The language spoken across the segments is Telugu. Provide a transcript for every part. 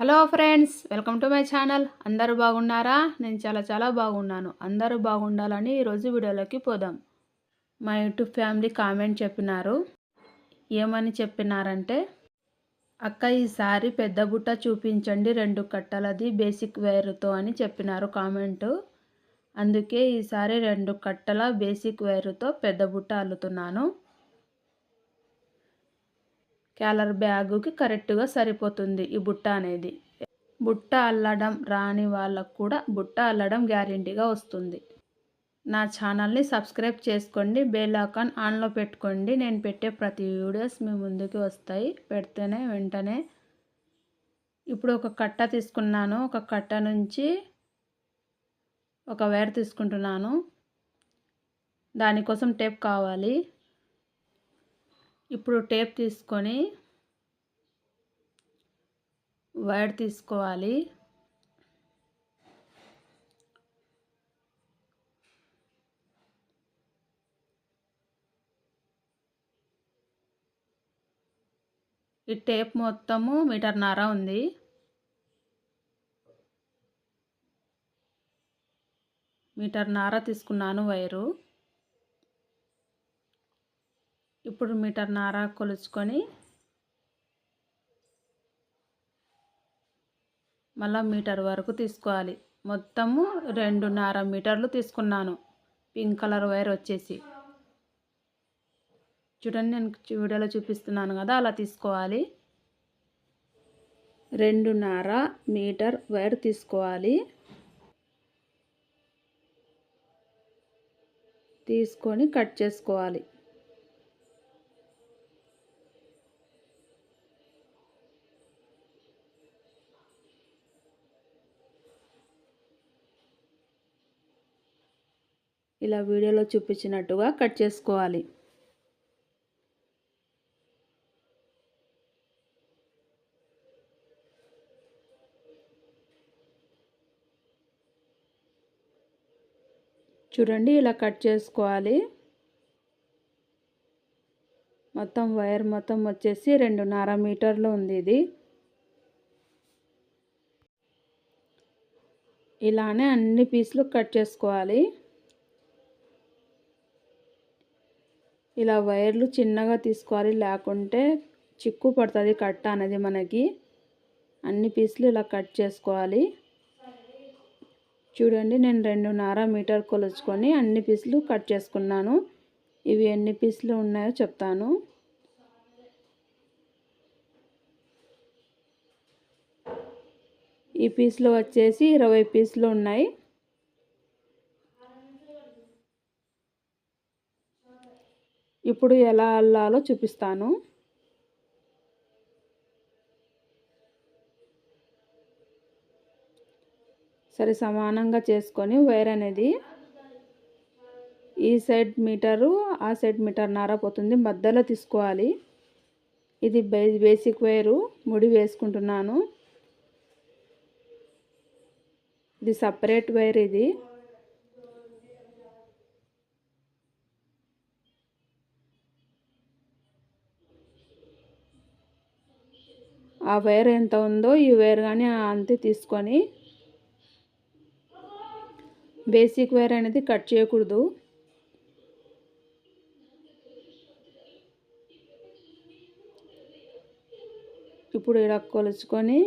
Hello friends welcome to my channel. అందరూ బాగున్నారా? నేను చాలా చాలా బాగున్నాను. అందరూ బాగుండాలని ఈరోజు వీడియోలోకి పోదాం. మా యూట్యూబ్ ఫ్యామిలీ కామెంట్ చెప్పినారు. ఏమని చెప్పినారంటే అక్క ఈసారి పెద్ద బుట్ట చూపించండి రెండు కట్టలది బేసిక్ వైర్తో అని చెప్పినారు కామెంటు. అందుకే ఈసారి రెండు కట్టల బేసిక్ వైర్తో పెద్ద బుట్ట అల్లుతున్నాను. క్యాలర్ బ్యాగుకి కరెక్ట్గా సరిపోతుంది ఈ బుట్ట అనేది. బుట్ట అల్లడం రాని వాళ్ళకు కూడా బుట్ట అల్లడం గ్యారెంటీగా వస్తుంది. నా ఛానల్ని సబ్స్క్రైబ్ చేసుకోండి బెల్ ఐకాన్ ఆన్లో పెట్టుకోండి. నేను పెట్టే ప్రతి వీడియోస్ మీ ముందుకు వస్తాయి. పెడితేనే వెంటనే ఇప్పుడు ఒక కట్ట తీసుకున్నాను. ఒక కట్ట నుంచి ఒక వైర్ తీసుకుంటున్నాను. దానికోసం టేప్ కావాలి. ఇప్పుడు టేప్ తీసుకొని వైర్ తీసుకోవాలి. ఈ టేప్ మొత్తము మీటర్న్నర ఉంది. మీటర్న్నర తీసుకున్నాను వైరు. ఇప్పుడు మీటర్ నార కొలుచుకొని మళ్ళీ మీటర్ వరకు తీసుకోవాలి. మొత్తము రెండున్నర మీటర్లు తీసుకున్నాను. పింక్ కలర్ వైర్ వచ్చేసి. చూడండి నేను వీడియోలో చూపిస్తున్నాను కదా అలా తీసుకోవాలి. రెండున్నర మీటర్ వైర్ తీసుకోవాలి. తీసుకొని కట్ చేసుకోవాలి. ఇలా వీడియోలో చూపించినట్టుగా కట్ చేసుకోవాలి. చూడండి ఇలా కట్ చేసుకోవాలి. మొత్తం వైర్ మొత్తం వచ్చేసి రెండున్నర మీటర్లు ఉంది ఇది. ఇలానే అన్ని పీసులు కట్ చేసుకోవాలి. ఇలా వైర్లు చిన్నగా తీసుకోవాలి. లేకుంటే చిక్కు పడుతుంది కట్ట అనేది మనకి. అన్ని పీసులు ఇలా కట్ చేసుకోవాలి. చూడండి నేను రెండున్నర మీటర్ కొలుచుకొని అన్ని పీసులు కట్ చేసుకున్నాను. ఇవి ఎన్ని పీసులు ఉన్నాయో చెప్తాను. ఈ పీసులు వచ్చేసి ఇరవై పీసులు ఉన్నాయి. ఇప్పుడు ఎలా అల్లాలో చూపిస్తాను. సరే సమానంగా చేసుకొని వైర్ అనేది ఈ సైడ్ మీటరు ఆ సైడ్ మీటర్ నారపోతుంది మధ్యలో తీసుకోవాలి. ఇది బేసిక్ వైరు ముడి వేసుకుంటున్నాను. ఇది సపరేట్ వైర్ ఇది. ఆ వైర్ ఎంత ఉందో ఈ వైర్ కానీ అంతే తీసుకొని బేసిక్ వైర్ అనేది కట్ చేయకూడదు. ఇప్పుడు ఇలా కొలుచుకొని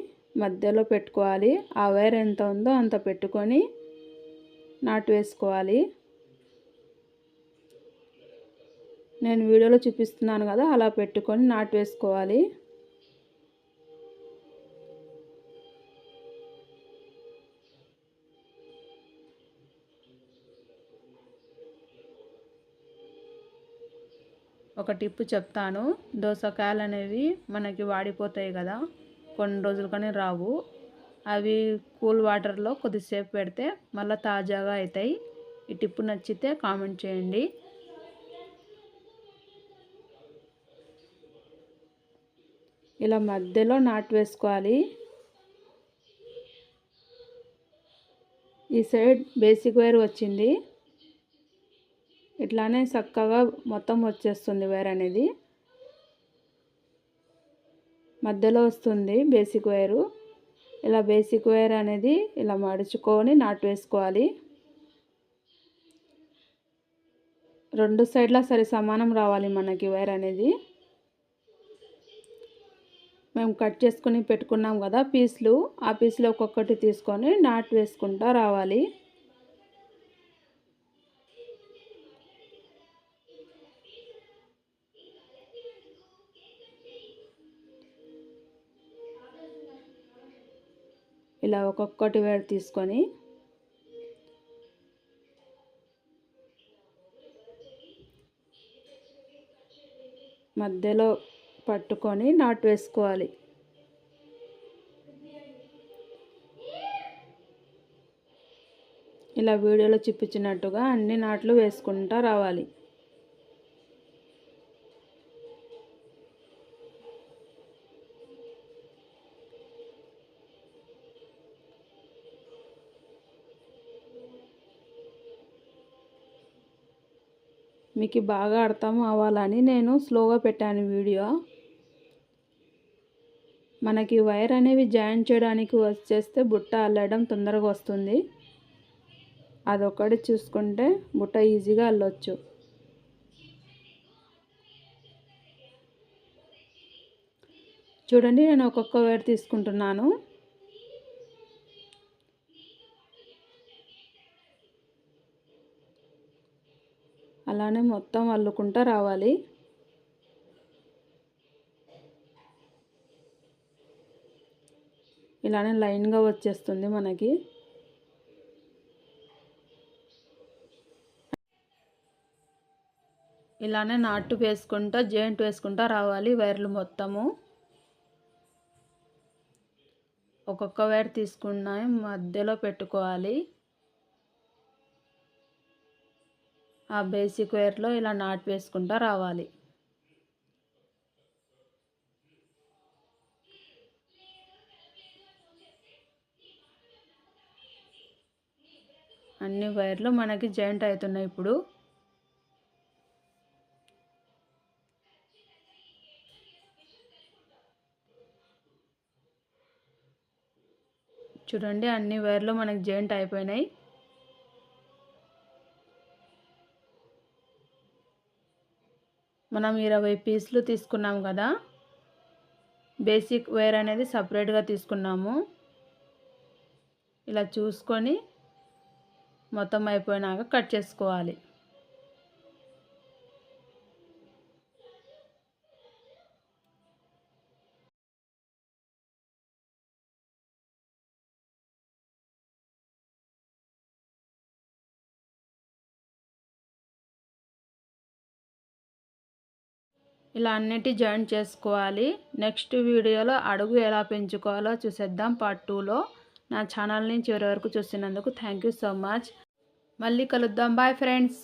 మధ్యలో పెట్టుకోవాలి. ఆ వైర్ ఎంత ఉందో అంత పెట్టుకొని నాటు వేసుకోవాలి. నేను వీడియోలో చూపిస్తున్నాను కదా అలా పెట్టుకొని నాటు వేసుకోవాలి. ఒక టిప్పు చెప్తాను. దోసకాయలు అనేవి మనకి వాడిపోతాయి కదా కొన్ని రోజులు కానీ రావు. అవి కూల్ వాటర్లో కొద్దిసేపు పెడితే మళ్ళీ తాజాగా అవుతాయి ఈ టిప్పు నచ్చితే కామెంట్ చేయండి. ఇలా మధ్యలో నాటు వేసుకోవాలి. ఈ సైడ్ బేసిక్ వైర్ వచ్చింది. ఇట్లానే చక్కగా మొత్తం వచ్చేస్తుంది వైర్ అనేది. మధ్యలో వస్తుంది బేసిక్ వైరు. ఇలా బేసిక్ వైర్ అనేది ఇలా మడుచుకొని నాటు వేసుకోవాలి. రెండు సైడ్ల సరి సమానం రావాలి మనకి వైర్ అనేది. మేము కట్ చేసుకుని పెట్టుకున్నాం కదా పీసులు. ఆ పీసులు ఒక్కొక్కటి తీసుకొని నాటు వేసుకుంటా రావాలి. ఇలా ఒక్కొక్కటి వేడి తీసుకొని మధ్యలో పట్టుకొని నాటు వేసుకోవాలి. ఇలా వీడియోలో చూపించినట్టుగా అన్ని నాట్లు వేసుకుంటా రావాలి. మీకు బాగా అర్థం అవ్వాలని నేను స్లోగా పెట్టాను వీడియో. మనకి వైర్ అనేవి జాయిన్ చేయడానికి వచ్చేస్తే బుట్ట అల్లడం తొందరగా వస్తుంది. అదొక్కటి చూసుకుంటే బుట్ట ఈజీగా అల్లొచ్చు. చూడండి నేను ఒక్కొక్క వైర్ తీసుకుంటున్నాను. అలానే మొత్తం అల్లుకుంటూ రావాలి. ఇలానే లైన్గా వచ్చేస్తుంది మనకి. ఇలానే నాటు వేసుకుంటా జాయింట్ వేసుకుంటా రావాలి వైర్లు మొత్తము. ఒక్కొక్క వైర్ తీసుకున్నా మధ్యలో పెట్టుకోవాలి. ఆ బేసిక్ వేర్లో ఇలా నాట్ వేసుకుంటూ రావాలి. అన్ని వైర్లు మనకి జాయింట్ అవుతున్నాయి ఇప్పుడు. చూడండి అన్ని వైర్లు మనకి జాయింట్ అయిపోయినాయి. మనం ఇరవై పీసులు తీసుకున్నాం కదా. బేసిక్ వేర్ అనేది సపరేట్గా తీసుకున్నాము. ఇలా చూసుకొని మొత్తం అయిపోయినాక కట్ చేసుకోవాలి. ఇలా అన్నిటి జాయిన్ చేసుకోవాలి. నెక్స్ట్ వీడియోలో అడుగు ఎలా పెంచుకోవాలో చూసేద్దాం పార్ట్ టూలో నా ఛానల్ని చివరి వరకు చూసినందుకు థ్యాంక్ యూ సో మచ్ మళ్ళీ కలుద్దాం. Bye friends